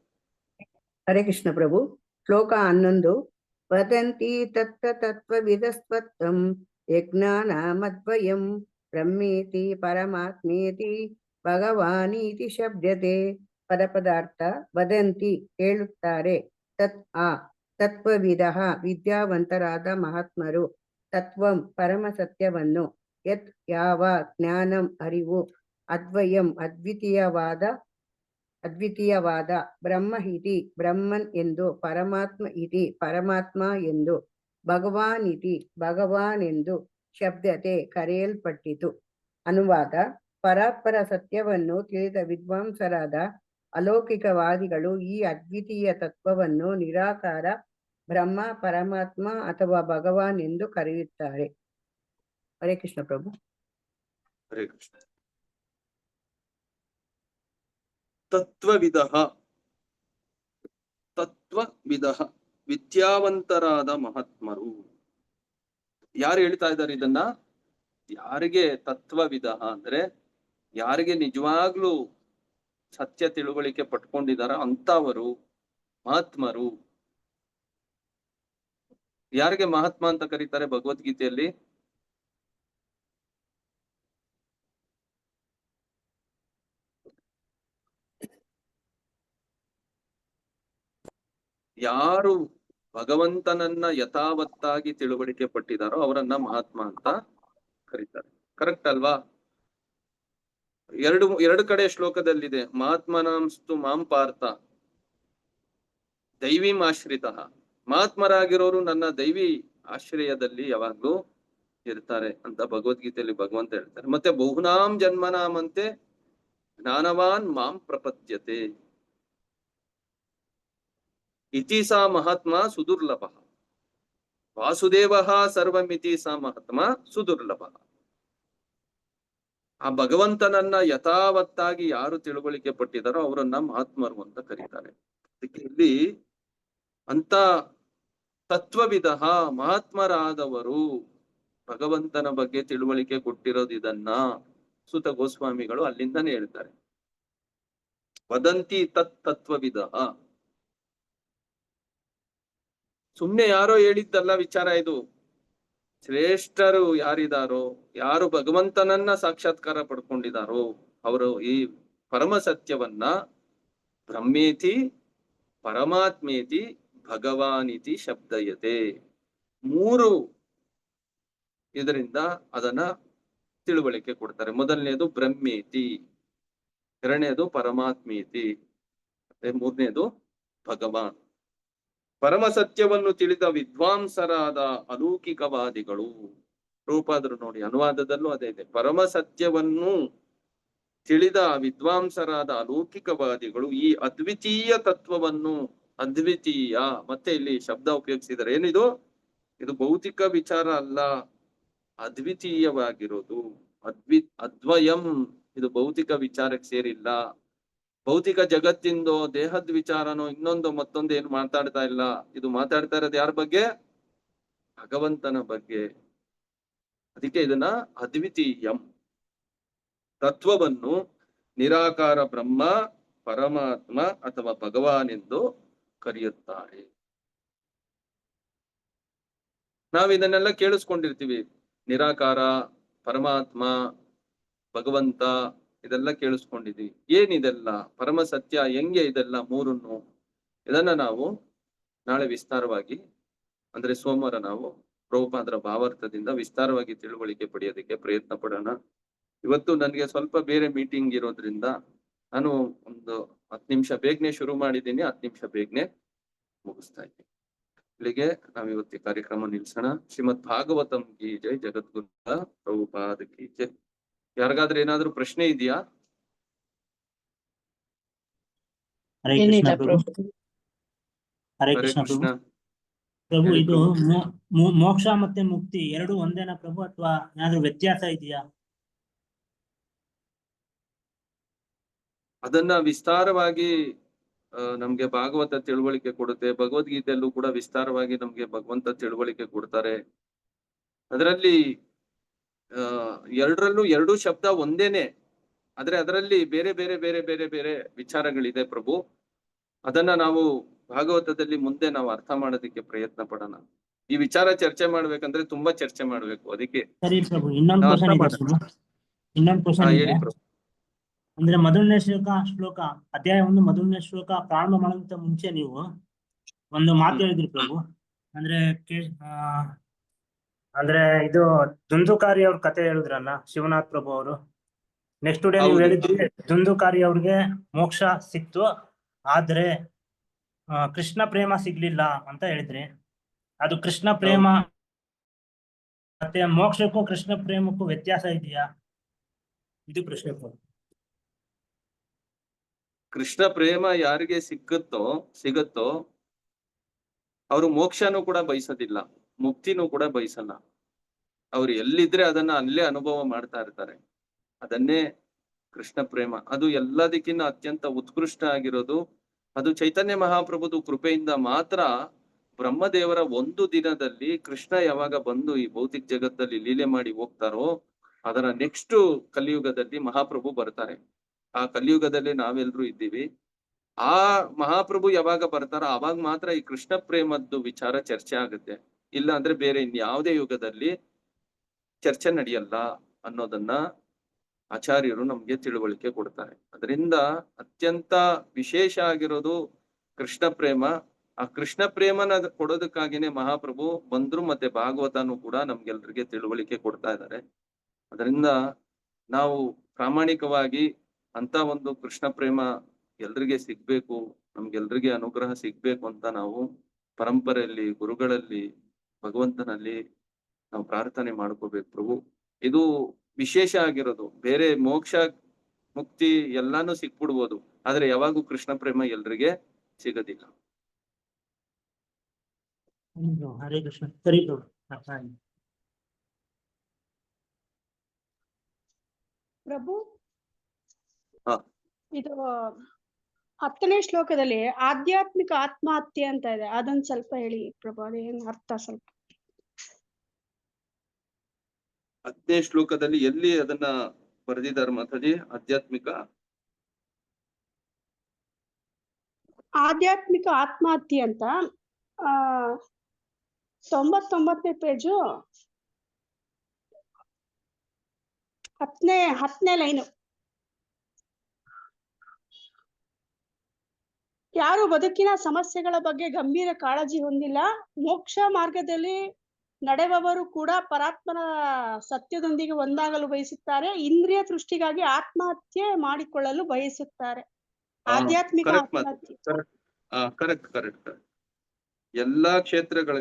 S4: ಹರೇ ಕೃಷ್ಣ ಪ್ರಭು. ಶ್ಲೋಕ ಹನ್ನೊಂದು. ವದಂತಿ ತತ್ತ ತತ್ವವಿದಸ್ತ್ವತ್ವಂ ಯಜ್ಞಾನಮದ್ವಯಂ ಬ್ರಹ್ಮೇತಿ ಪರಮಾತ್ಮೇತಿ ಭಗವಾನೀತಿ ಶಬ್ದತೆ ಪದಪದಾರ್ಥ ವದಂತಿ ಹೇಳುತ್ತಾರೆ ತತ್ ಆ ತತ್ವವಿದ ವಿದ್ಯಾವಂತರಾದ ಮಹಾತ್ಮರು ತತ್ವಂ ಪರಮ ಸತ್ಯವನ್ನು ಯತ್ ಯಾವ ಜ್ಞಾನಂ ಅರಿವು ಅದ್ವಯಂ ಅದ್ವಿತೀಯವಾದ ಅದ್ವಿತೀಯವಾದ ಬ್ರಹ್ಮ ಇತಿ ಬ್ರಹ್ಮನ್ ಎಂದು ಪರಮಾತ್ಮ ಇತಿ ಪರಮಾತ್ಮ ಎಂದು ಭಗವಾನ್ ಇತಿ ಭಗವಾನ್ ಎಂದು ಶಬ್ದತೆ ಕರೆಯಲ್ಪಟ್ಟಿತು. ಅನುವಾದ ಪರಾಪರ ಸತ್ಯವನ್ನು ತಿಳಿದ ವಿದ್ವಾಂಸರಾದ ಅಲೌಕಿಕವಾದಿಗಳು ಈ ಅದ್ವಿತೀಯ ತತ್ವವನ್ನು ನಿರಾಕಾರ ಬ್ರಹ್ಮ, ಪರಮಾತ್ಮ ಅಥವಾ ಭಗವಾನ್ ಎಂದು ಕರೆಯುತ್ತಾರೆ. ಹರೇ ಕೃಷ್ಣ ಪ್ರಭು.
S1: ಹರೇ ಕೃಷ್ಣ. ತತ್ವವಿದ ತತ್ವವಿಧ ವಿದ್ಯಾವಂತರಾದ ಮಹಾತ್ಮರು. ಯಾರು ಹೇಳ್ತಾ ಇದ್ದಾರೆ ಇದನ್ನ? ಯಾರಿಗೆ ತತ್ವವಿಧ ಅಂದ್ರೆ, ಯಾರಿಗೆ ನಿಜವಾಗ್ಲೂ ಸತ್ಯ ತಿಳುವಳಿಕೆ ಪಟ್ಕೊಂಡಿದಾರ ಅಂತವರು ಮಹಾತ್ಮರು. ಯಾರಿಗೆ ಮಹಾತ್ಮ ಅಂತ ಕರೀತಾರೆ ಭಗವದ್ಗೀತೆಯಲ್ಲಿ? ಯಾರು ಭಗವಂತನನ್ನ ಯಥಾವತ್ತಾಗಿ ತಿಳುವಳಿಕೆ ಪಟ್ಟಿದಾರೋ ಅವರನ್ನ ಮಹಾತ್ಮ ಅಂತ ಕರೀತಾರೆ. ಕರೆಕ್ಟ್ ಅಲ್ವಾ? ಎರಡು ಎರಡು ಕಡೆ ಶ್ಲೋಕದಲ್ಲಿದೆ. ಮಹಾತ್ಮನಾಂಸ್ತು ಮಾಂ ಪಾರ್ಥ, ದೈವಿ ಆಶ್ರಿತ ಮಹಾತ್ಮರಾಗಿರೋರು ನನ್ನ ದೈವಿ ಆಶ್ರಯದಲ್ಲಿ ಯಾವಾಗ್ಲೂ ಇರ್ತಾರೆ ಅಂತ ಭಗವದ್ಗೀತೆಯಲ್ಲಿ ಭಗವಂತ ಹೇಳ್ತಾರೆ. ಮತ್ತೆ ಬಹುನಾಂ ಜನ್ಮನಾಮಂತೆ ಜ್ಞಾನವಾನ್ ಮಾಂ ಪ್ರಪದ್ಯತೆ. ಇತಿ ಸಾ ಮಹಾತ್ಮ ಸುದುರ್ಲಭ ವಾಸುದೇವ ಸರ್ವಮಿತಿ ಸಾ ಮಹಾತ್ಮ ಸುದುರ್ಲಭ ಆ ಭಗವಂತನನ್ನ ಯಥಾವತ್ತಾಗಿ ಯಾರು ತಿಳುವಳಿಕೆ ಪಟ್ಟಿದಾರೋ ಅವರನ್ನ ಮಹಾತ್ಮರು ಅಂತ ಕರೀತಾರೆ. ಅದಕ್ಕೆ ಇಲ್ಲಿ ಅಂತ ತತ್ವವಿಧ ಮಹಾತ್ಮರಾದವರು ಭಗವಂತನ ಬಗ್ಗೆ ತಿಳುವಳಿಕೆ ಕೊಟ್ಟಿರೋದು ಇದನ್ನ ಸುತ ಗೋಸ್ವಾಮಿಗಳು ಅಲ್ಲಿಂದನೇ ಹೇಳ್ತಾರೆ ವದಂತಿ ತತ್ ತತ್ವವಿದ ಸುಮ್ನೆ ಯಾರೋ ಹೇಳಿದ್ದಲ್ಲ ವಿಚಾರ ಇದು. ಶ್ರೇಷ್ಠರು ಯಾರಿದಾರೋ, ಯಾರು ಭಗವಂತನನ್ನ ಸಾಕ್ಷಾತ್ಕಾರ ಪಡ್ಕೊಂಡಿದಾರೋ, ಅವರು ಈ ಪರಮ ಸತ್ಯವನ್ನ ಬ್ರಹ್ಮೇತಿ, ಪರಮಾತ್ಮೇತಿ, ಭಗವಾನಿತಿ ಶಬ್ದಯತೆ. ಮೂರು ಇದರಿಂದ ಅದನ್ನ ತಿಳುವಳಿಕೆ ಕೊಡ್ತಾರೆ. ಮೊದಲನೇದು ಬ್ರಹ್ಮೇತಿ, ಎರಡನೇದು ಪರಮಾತ್ಮೇತಿ ಮೂರನೇದು ಭಗವಾನ್. ಪರಮ ಸತ್ಯವನ್ನು ತಿಳಿದ ವಿದ್ವಾಂಸರಾದ ಅಲೌಕಿಕವಾದಿಗಳು ರೂಪಾದ್ರು ನೋಡಿ ಅನುವಾದದಲ್ಲೂ ಅದೇ ಇದೆ. ಪರಮ ಸತ್ಯವನ್ನು ತಿಳಿದ ವಿದ್ವಾಂಸರಾದ ಅಲೌಕಿಕವಾದಿಗಳು ಈ ಅದ್ವಿತೀಯ ತತ್ವವನ್ನು, ಅದ್ವಿತೀಯ, ಮತ್ತೆ ಇಲ್ಲಿ ಶಬ್ದ ಉಪಯೋಗಿಸಿದರೆ ಏನಿದು? ಇದು ಭೌತಿಕ ವಿಚಾರ ಅಲ್ಲ, ಅದ್ವಿತೀಯವಾಗಿರೋದು. ಅದ್ವಿ, ಅದ್ವಯಂ, ಇದು ಭೌತಿಕ ವಿಚಾರಕ್ಕೆ ಸೇರಿಲ್ಲ. ಭೌತಿಕ ಜಗತ್ತಿಂದೋ, ದೇಹದ ವಿಚಾರನೋ, ಇನ್ನೊಂದು ಮತ್ತೊಂದು ಏನು ಮಾತಾಡ್ತಾ ಇಲ್ಲ. ಇದು ಮಾತಾಡ್ತಾ ಇರೋದು ಯಾರ ಬಗ್ಗೆ? ಭಗವಂತನ ಬಗ್ಗೆ. ಅದಕ್ಕೆ ಇದನ್ನ ಅದ್ವಿತೀಯಂ. ತತ್ವವನ್ನು ನಿರಾಕಾರ ಬ್ರಹ್ಮ, ಪರಮಾತ್ಮ ಅಥವಾ ಭಗವಾನ್ ಎಂದು ಕರೆಯುತ್ತಾರೆ. ನಾವು ಇದನ್ನೆಲ್ಲ ಕೇಳಿಸ್ಕೊಂಡಿರ್ತೀವಿ. ನಿರಾಕಾರ, ಪರಮಾತ್ಮ, ಭಗವಂತ ಇದೆಲ್ಲ ಕೇಳಿಸ್ಕೊಂಡಿದೀವಿ. ಏನಿದೆಲ್ಲ ಪರಮ ಸತ್ಯ ಹೆಂಗೆ ಇದೆಲ್ಲ ಮೂರನ್ನು? ಇದನ್ನ ನಾವು ನಾಳೆ ವಿಸ್ತಾರವಾಗಿ, ಅಂದ್ರೆ ಸೋಮವಾರ ನಾವು ಪ್ರಭುಪಾದರ ಭಾವಾರ್ಥದಿಂದ ವಿಸ್ತಾರವಾಗಿ ತಿಳುವಳಿಕೆ ಪಡೆಯೋದಕ್ಕೆ ಪ್ರಯತ್ನ ಪಡೋಣ. ಇವತ್ತು ನನಗೆ ಸ್ವಲ್ಪ ಬೇರೆ ಮೀಟಿಂಗ್ ಇರೋದ್ರಿಂದ ನಾನು ಒಂದು ಹತ್ತು ನಿಮಿಷ ಬೇಗನೆ ಶುರು ಮಾಡಿದ್ದೀನಿ. ಹತ್ತು ನಿಮಿಷ ಬೇಗನೆ ಮುಗಿಸ್ತಾ ಇದ್ದೀನಿ. ಇಲ್ಲಿಗೆ ನಾವು ಕಾರ್ಯಕ್ರಮ ನಿಲ್ಸೋಣ. ಶ್ರೀಮದ್ ಭಾಗವತಂ ಕಿ ಜೈ ಜಗದ್ಗುರು ಪ್ರಭುಪಾದ ಕಿ ಯಾರಿಗಾದ್ರೂ ಏನಾದ್ರೂ ಪ್ರಶ್ನೆ ಇದೆಯಾ?
S5: ಹರೇ ಕೃಷ್ಣ ಪ್ರಭು.
S3: ಪ್ರಭು.
S5: ಹರೇ
S1: ಹರೇ
S5: ಕೃಷ್ಣ
S1: ಕೃಷ್ಣ.
S5: ಪ್ರಭು ಪ್ರಭು
S1: ಹೇಳಿ
S5: ಇದು ಮೋ- ಮೋ- ಮೋಕ್ಷ ಮತ್ತೆ ಮುಕ್ತಿ ಎರಡು ಒಂದೇನಾ ಪ್ರಭು ಅಥವಾ ಏನಾದ್ರೂ ವ್ಯತ್ಯಾಸ ಇದೆಯಾ?
S1: ಅದನ್ನ ವಿಸ್ತಾರವಾಗಿ ಆ, ನಮ್ಗೆ ಭಾಗವತ ತಿಳುವಳಿಕೆ ಕೊಡುತ್ತೆ. ಭಗವದ್ಗೀತೆಯಲ್ಲೂ ಕೂಡ ವಿಸ್ತಾರವಾಗಿ ನಮ್ಗೆ ಭಗವಂತ ತಿಳುವಳಿಕೆ ಕೊಡ್ತಾರೆ. ಅದರಲ್ಲಿ ಎರಡರಲ್ಲೂ ಎರಡು ಶಬ್ದ ಒಂದೇನೆ. ಆದ್ರೆ ಅದರಲ್ಲಿ ಬೇರೆ ಬೇರೆ ಬೇರೆ ಬೇರೆ ಬೇರೆ ವಿಚಾರಗಳಿದೆ ಪ್ರಭು. ಅದನ್ನ ನಾವು ಭಾಗವತದಲ್ಲಿ ಮುಂದೆ ನಾವು ಅರ್ಥ ಮಾಡೋದಕ್ಕೆ ಪ್ರಯತ್ನ ಪಡೋಣ. ಈ ವಿಚಾರ ಚರ್ಚೆ ಮಾಡ್ಬೇಕಂದ್ರೆ ತುಂಬಾ ಚರ್ಚೆ ಮಾಡ್ಬೇಕು ಅದಕ್ಕೆ.
S5: ಅಂದ್ರೆ ಮೊದಲನೇ ಶ್ಲೋಕ ಶ್ಲೋಕ ಅಧ್ಯಾಯ ಒಂದು ಮೊದಲನೇ ಶ್ಲೋಕ ಪ್ರಾರಂಭ ಮಾಡೋದಕ್ಕಿಂತ ಮುಂಚೆ ನೀವು ಒಂದು ಮಾತು ಹೇಳಿದ್ರಿ ಪ್ರಭು. ಅಂದ್ರೆ ಅಂದ್ರೆ ಇದು ದುಂದುಕಾರಿ ಅವ್ರ ಕತೆ ಹೇಳಿದ್ರಲ್ಲ ಶಿವನಾಥ್ ಪ್ರಭು ಅವರು. ನೆಕ್ಸ್ಟ್ ಡೇ ನೀವು. ಹೇಳಿದ್ರಿ ದುಂದುಕಾರಿ ಅವ್ರಿಗೆ ಮೋಕ್ಷ ಸಿಕ್ತು ಆದ್ರೆ ಕೃಷ್ಣ ಪ್ರೇಮ ಸಿಗ್ಲಿಲ್ಲ ಅಂತ ಹೇಳಿದ್ರಿ. ಅದು ಕೃಷ್ಣ ಪ್ರೇಮ ಮತ್ತೆ ಮೋಕ್ಷಕ್ಕೂ ಕೃಷ್ಣ ಪ್ರೇಮಕ್ಕೂ ವ್ಯತ್ಯಾಸ ಇದೆಯಾ? ಇದು ಪ್ರಶ್ನೆ.
S1: ಕೃಷ್ಣ ಪ್ರೇಮ ಯಾರಿಗೆ ಸಿಕ್ಕುತ್ತೋ ಸಿಗುತ್ತೋ ಅವರು ಮೋಕ್ಷನೂ ಕೂಡ ಬಯಸೋದಿಲ್ಲ. ಮುಕ್ತಿನೂ ಕೂಡ ಬಯಸಲ್ಲ. ಅವ್ರು ಎಲ್ಲಿದ್ರೆ ಅದನ್ನ ಅಲ್ಲೇ ಅನುಭವ ಮಾಡ್ತಾ ಇರ್ತಾರೆ. ಅದನ್ನೇ ಕೃಷ್ಣ ಪ್ರೇಮ. ಅದು ಎಲ್ಲದಕ್ಕಿಂತ ಅತ್ಯಂತ ಉತ್ಕೃಷ್ಟ ಆಗಿರೋದು, ಅದು ಚೈತನ್ಯ ಮಹಾಪ್ರಭುದು ಕೃಪೆಯಿಂದ ಮಾತ್ರ ಬ್ರಹ್ಮದೇವರ ಒಂದು ದಿನದಲ್ಲಿ ಕೃಷ್ಣ ಯಾವಾಗ ಬಂದು ಈ ಭೌತಿಕ ಜಗತ್ತಲ್ಲಿ ಲೀಲೆ ಮಾಡಿ ಹೋಗ್ತಾರೋ, ಅದರ ನೆಕ್ಸ್ಟ್ ಕಲಿಯುಗದಲ್ಲಿ ಮಹಾಪ್ರಭು ಬರ್ತಾರೆ. ಆ ಕಲಿಯುಗದಲ್ಲಿ ನಾವೆಲ್ಲರೂ ಇದ್ದೀವಿ. ಆ ಮಹಾಪ್ರಭು ಯಾವಾಗ ಬರ್ತಾರೋ, ಅವಾಗ ಮಾತ್ರ ಈ ಕೃಷ್ಣ ಪ್ರೇಮದ್ದು ವಿಚಾರ ಚರ್ಚೆ ಆಗುತ್ತೆ. ಇಲ್ಲ ಅಂದ್ರೆ ಬೇರೆ ಇನ್ಯಾವುದೇ ಯುಗದಲ್ಲಿ ಚರ್ಚೆ ನಡೆಯಲ್ಲ ಅನ್ನೋದನ್ನ ಆಚಾರ್ಯರು ನಮ್ಗೆ ತಿಳುವಳಿಕೆ ಕೊಡ್ತಾರೆ. ಅದರಿಂದ ಅತ್ಯಂತ ವಿಶೇಷ ಆಗಿರೋದು ಕೃಷ್ಣ ಪ್ರೇಮ. ಆ ಕೃಷ್ಣ ಪ್ರೇಮನ ಕೊಡೋದಕ್ಕಾಗಿನೇ ಮಹಾಪ್ರಭು ಬಂದ್ರು ಮತ್ತೆ ಭಾಗವತನು ಕೂಡ ನಮ್ಗೆಲ್ರಿಗೆ ತಿಳುವಳಿಕೆ ಕೊಡ್ತಾ ಇದ್ದಾರೆ ಅದರಿಂದ ನಾವು ಪ್ರಾಮಾಣಿಕವಾಗಿ ಅಂತ ಒಂದು ಕೃಷ್ಣ ಪ್ರೇಮ ಎಲ್ರಿಗೆ ಸಿಗ್ಬೇಕು, ನಮ್ಗೆಲ್ರಿಗೆ ಅನುಗ್ರಹ ಸಿಗ್ಬೇಕು ಅಂತ ನಾವು ಪರಂಪರೆಯಲ್ಲಿ, ಗುರುಗಳಲ್ಲಿ ಭಗವಂತನಲ್ಲಿ ನಾವು ಪ್ರಾರ್ಥನೆ ಮಾಡ್ಕೋಬೇಕು ಪ್ರಭು. ಇದು ವಿಶೇಷ ಆಗಿರೋದು. ಬೇರೆ ಮೋಕ್ಷ ಮುಕ್ತಿ ಎಲ್ಲಾನು ಸಿಕ್ಬಿಡ್ಬೋದು. ಆದ್ರೆ ಯಾವಾಗೂ ಕೃಷ್ಣ ಪ್ರೇಮ ಎಲ್ರಿಗೆ ಸಿಗೋದಿಲ್ಲ.
S5: ಹರೇ ಕೃಷ್ಣ. ಸರಿ ಪ್ರಭು.
S6: ಇದು ಹತ್ತನೇ ಶ್ಲೋಕದಲ್ಲಿ ಆಧ್ಯಾತ್ಮಿಕ ಆತ್ಮಹತ್ಯೆ ಅಂತ ಇದೆ. ಅದೊಂದ್ ಸ್ವಲ್ಪ ಹೇಳಿ ಪ್ರಭು ಏನ್ ಅರ್ಥ ಸ್ವಲ್ಪ.
S1: ಹತ್ತನೇ ಶ್ಲೋಕದಲ್ಲಿ ಎಲ್ಲಿ ಅದನ್ನ ಬರೆದಿದ್ದಾರೆ ಮಾತಾಡಿ? ಆಧ್ಯಾತ್ಮಿಕ?
S6: ಆಧ್ಯಾತ್ಮಿಕ ಆತ್ಮಹತ್ಯೆ ಅಂತ ಆ ತೊಂಬತ್ತೊಂಬತ್ತನೇ ಪೇಜು ಹತ್ತನೇ ಹತ್ತನೇ ಲೈನು. ಯಾರು ಬದುಕಿನ ಸಮಸ್ಯೆಗಳ ಬಗ್ಗೆ ಗಂಭೀರ ಕಾಳಜಿ ಹೊಂದಿಲ್ಲ. ಮೋಕ್ಷ ಮಾರ್ಗದಲ್ಲಿ ನಡೆಯುವವರು ಕೂಡ ಪರಾತ್ಮನ ಸತ್ಯದೊಂದಿಗೆ ಒಂದಾಗಲು ಬಯಸುತ್ತಾರೆ. ಇಂದ್ರಿಯ ದೃಷ್ಟಿಗಾಗಿ ಆತ್ಮಹತ್ಯೆ ಮಾಡಿಕೊಳ್ಳಲು ಬಯಸುತ್ತಾರೆ. ಆಧ್ಯಾತ್ಮಿಕ
S1: ಕರೆಕ್ಟ್ ಕರೆಕ್ಟ್ ಎಲ್ಲಾ ಕ್ಷೇತ್ರಗಳ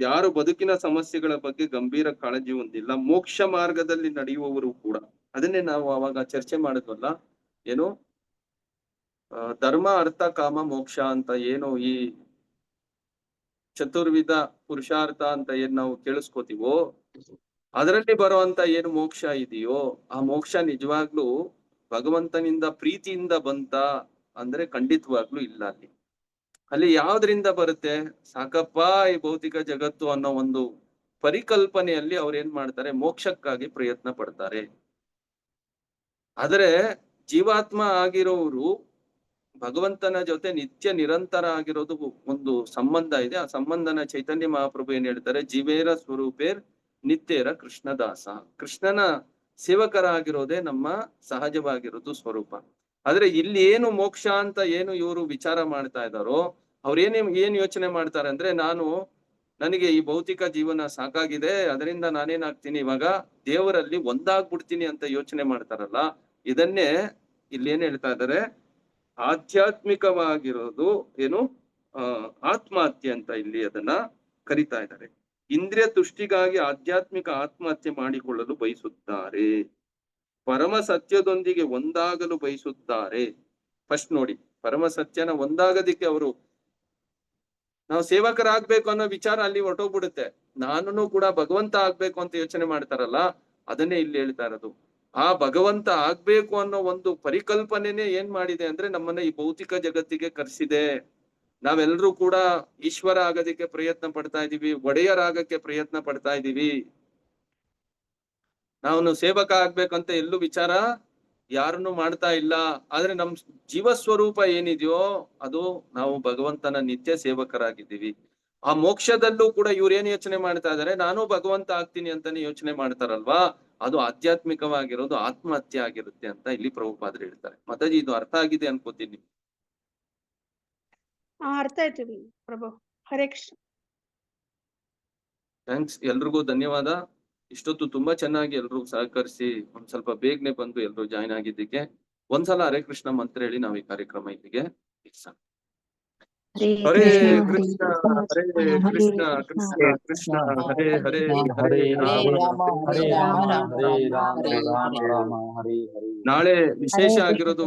S1: ಯಾರು ಬದುಕಿನ ಸಮಸ್ಯೆಗಳ ಬಗ್ಗೆ ಗಂಭೀರ ಕಾಳಜಿ ಹೊಂದಿಲ್ಲ ಮೋಕ್ಷ ಮಾರ್ಗದಲ್ಲಿ ನಡೆಯುವವರು ಕೂಡ. ಅದನ್ನೇ ನಾವು ಅವಾಗ ಚರ್ಚೆ ಮಾಡಿದ್ವಲ್ಲ ಏನು? ಧರ್ಮ, ಅರ್ಥ, ಕಾಮ, ಮೋಕ್ಷ ಅಂತ ಏನು ಈ ಚತುರ್ವಿಧ ಪುರುಷಾರ್ಥ ಅಂತ ಏನ್ ನಾವು ಕೇಳಿಸ್ಕೋತೀವೋ, ಅದರಲ್ಲಿ ಬರುವಂತ ಏನು ಮೋಕ್ಷ ಇದೆಯೋ, ಆ ಮೋಕ್ಷ ನಿಜವಾಗ್ಲೂ ಭಗವಂತನಿಂದ ಪ್ರೀತಿಯಿಂದ ಬಂತ ಅಂದ್ರೆ ಖಂಡಿತವಾಗ್ಲೂ ಇಲ್ಲ ಅಲ್ಲಿ. ಅಲ್ಲಿ ಯಾವ್ದ್ರಿಂದ ಬರುತ್ತೆ? ಸಾಕಪ್ಪ ಈ ಭೌತಿಕ ಜಗತ್ತು ಅನ್ನೋ ಒಂದು ಪರಿಕಲ್ಪನೆಯಲ್ಲಿ ಅವ್ರು ಏನ್ ಮಾಡ್ತಾರೆ? ಮೋಕ್ಷಕ್ಕಾಗಿ ಪ್ರಯತ್ನ ಪಡ್ತಾರೆ. ಆದ್ರೆ ಜೀವಾತ್ಮ ಆಗಿರೋರು ಭಗವಂತನ ಜೊತೆ ನಿತ್ಯ ನಿರಂತರ ಆಗಿರೋದು ಒಂದು ಸಂಬಂಧ ಇದೆ. ಆ ಸಂಬಂಧನ ಚೈತನ್ಯ ಮಹಾಪ್ರಭು ಏನ್ ಹೇಳ್ತಾರೆ? ಜೀವೇರ ಸ್ವರೂಪೇರ್ ನಿತ್ಯರ ಕೃಷ್ಣದಾಸ. ಕೃಷ್ಣನ ಸೇವಕರಾಗಿರೋದೇ ನಮ್ಮ ಸಹಜವಾಗಿರೋದು ಸ್ವರೂಪ. ಆದ್ರೆ ಇಲ್ಲಿ ಏನು ಮೋಕ್ಷ ಅಂತ ಏನು ಇವರು ವಿಚಾರ ಮಾಡ್ತಾ ಇದ್ದಾರೋ ಅವ್ರೇನೇ ಏನ್ ಯೋಚನೆ ಮಾಡ್ತಾರೆ ಅಂದ್ರೆ, ನಾನು ನನಗೆ ಈ ಭೌತಿಕ ಜೀವನ ಸಾಕಾಗಿದೆ, ಅದರಿಂದ ನಾನೇನಾಗ್ತೀನಿ ಇವಾಗ ದೇವರಲ್ಲಿ ಒಂದಾಗ್ಬಿಡ್ತೀನಿ ಅಂತ ಯೋಚನೆ ಮಾಡ್ತಾರಲ್ಲ, ಇದನ್ನೇ ಇಲ್ಲಿ ಏನ್ ಹೇಳ್ತಾ ಇದ್ದಾರೆ? ಆಧ್ಯಾತ್ಮಿಕವಾಗಿರೋದು ಏನು? ಆತ್ಮಹತ್ಯೆ ಅಂತ ಇಲ್ಲಿ ಅದನ್ನ ಕರಿತಾ ಇದ್ದಾರೆ. ಇಂದ್ರಿಯ ತುಷ್ಟಿಗಾಗಿ ಆಧ್ಯಾತ್ಮಿಕ ಆತ್ಮಹತ್ಯೆ ಮಾಡಿಕೊಳ್ಳಲು ಬಯಸುತ್ತಾರೆ. ಪರಮ ಸತ್ಯದೊಂದಿಗೆ ಒಂದಾಗಲು ಬಯಸುತ್ತಾರೆ. ಫಸ್ಟ್ ನೋಡಿ, ಪರಮ ಸತ್ಯನ ಒಂದಾಗದಿಕ್ಕೆ ಅವರು ನಾವು ಸೇವಕರಾಗ್ಬೇಕು ಅನ್ನೋ ವಿಚಾರ ಅಲ್ಲಿ ಹೊರಟೋಗ್ಬಿಡುತ್ತೆ. ನಾನು ಕೂಡ ಭಗವಂತ ಆಗ್ಬೇಕು ಅಂತ ಯೋಚನೆ ಮಾಡ್ತಾರಲ್ಲ, ಅದನ್ನೇ ಇಲ್ಲಿ ಹೇಳ್ತಾ ಇರೋದು. ಆ ಭಗವಂತ ಆಗ್ಬೇಕು ಅನ್ನೋ ಒಂದು ಪರಿಕಲ್ಪನೆನೇ ಏನ್ ಮಾಡಿದೆ ಅಂದ್ರೆ ನಮ್ಮನ್ನ ಈ ಭೌತಿಕ ಜಗತ್ತಿಗೆ ಕರೆಸಿದೆ. ನಾವೆಲ್ಲರೂ ಕೂಡ ಈಶ್ವರ ಆಗೋದಕ್ಕೆ ಪ್ರಯತ್ನ ಪಡ್ತಾ ಇದೀವಿ ಒಡೆಯರಾಗಕ್ಕೆ ಪ್ರಯತ್ನ ಪಡ್ತಾ ಇದೀವಿ. ನಾವು ಸೇವಕ ಆಗ್ಬೇಕಂತ ಎಲ್ಲೂ ವಿಚಾರ ಯಾರನ್ನು ಮಾಡ್ತಾ ಇಲ್ಲ. ಆದ್ರೆ ನಮ್ ಜೀವ ಸ್ವರೂಪ ಏನಿದೆಯೋ ಅದು ನಾವು ಭಗವಂತನ ನಿತ್ಯ ಸೇವಕರಾಗಿದ್ದೀವಿ. ಆ ಮೋಕ್ಷದಲ್ಲೂ ಕೂಡ ಇವ್ರು ಏನ್ ಯೋಚನೆ ಮಾಡ್ತಾ ಇದಾರೆ? ನಾನು ಭಗವಂತ ಆಗ್ತೀನಿ ಅಂತಾನೆ ಯೋಚನೆ ಮಾಡ್ತಾರಲ್ವಾ? ಅದು ಆಧ್ಯಾತ್ಮಿಕವಾಗಿರೋದು ಆತ್ಮಹತ್ಯೆ ಆಗಿರುತ್ತೆ ಅಂತ ಇಲ್ಲಿ ಪ್ರಭುಪಾದ್ರು ಹೇಳ್ತಾರೆ. ಮತಾಜಿ ಇದು ಅರ್ಥ ಆಗಿದೆ ಅನ್ಕೋತೀನಿ.
S6: ಆ ಅರ್ಥ ಆಯ್ತು ಪ್ರಭು. ಹರೇ ಕೃಷ್ಣ.
S1: ಥ್ಯಾಂಕ್ಸ್. ಎಲ್ರಿಗೂ ಧನ್ಯವಾದ. ಇಷ್ಟೊತ್ತು ತುಂಬಾ ಚೆನ್ನಾಗಿ ಎಲ್ರು ಸಹಕರಿಸಿ ಒಂದ್ ಸ್ವಲ್ಪ ಬೇಗನೆ ಬಂದು ಎಲ್ರು ಜಾಯ್ನ್ ಆಗಿದ್ದಕ್ಕೆ. ಒಂದ್ಸಲ ಹರೇ ಕೃಷ್ಣ ಮಂತ್ರ ಹೇಳಿ ನಾವು ಈ ಕಾರ್ಯಕ್ರಮ ಇಲ್ಲಿಗೆ ಹರೇ ಕೃಷ್ಣ ಹರೇ ಕೃಷ್ಣ ಕೃಷ್ಣ ಕೃಷ್ಣ ಹರೇ ಹರೇ ಹರೇ ರಾಮ
S7: ಹರೇ ರಾಮ ಹರೇ ರಾಮ ರಾಮ ರಾಮ ಹರೇ ಹರೇ
S1: ನಾಳೆ ವಿಶೇಷ ಆಗಿರೋದು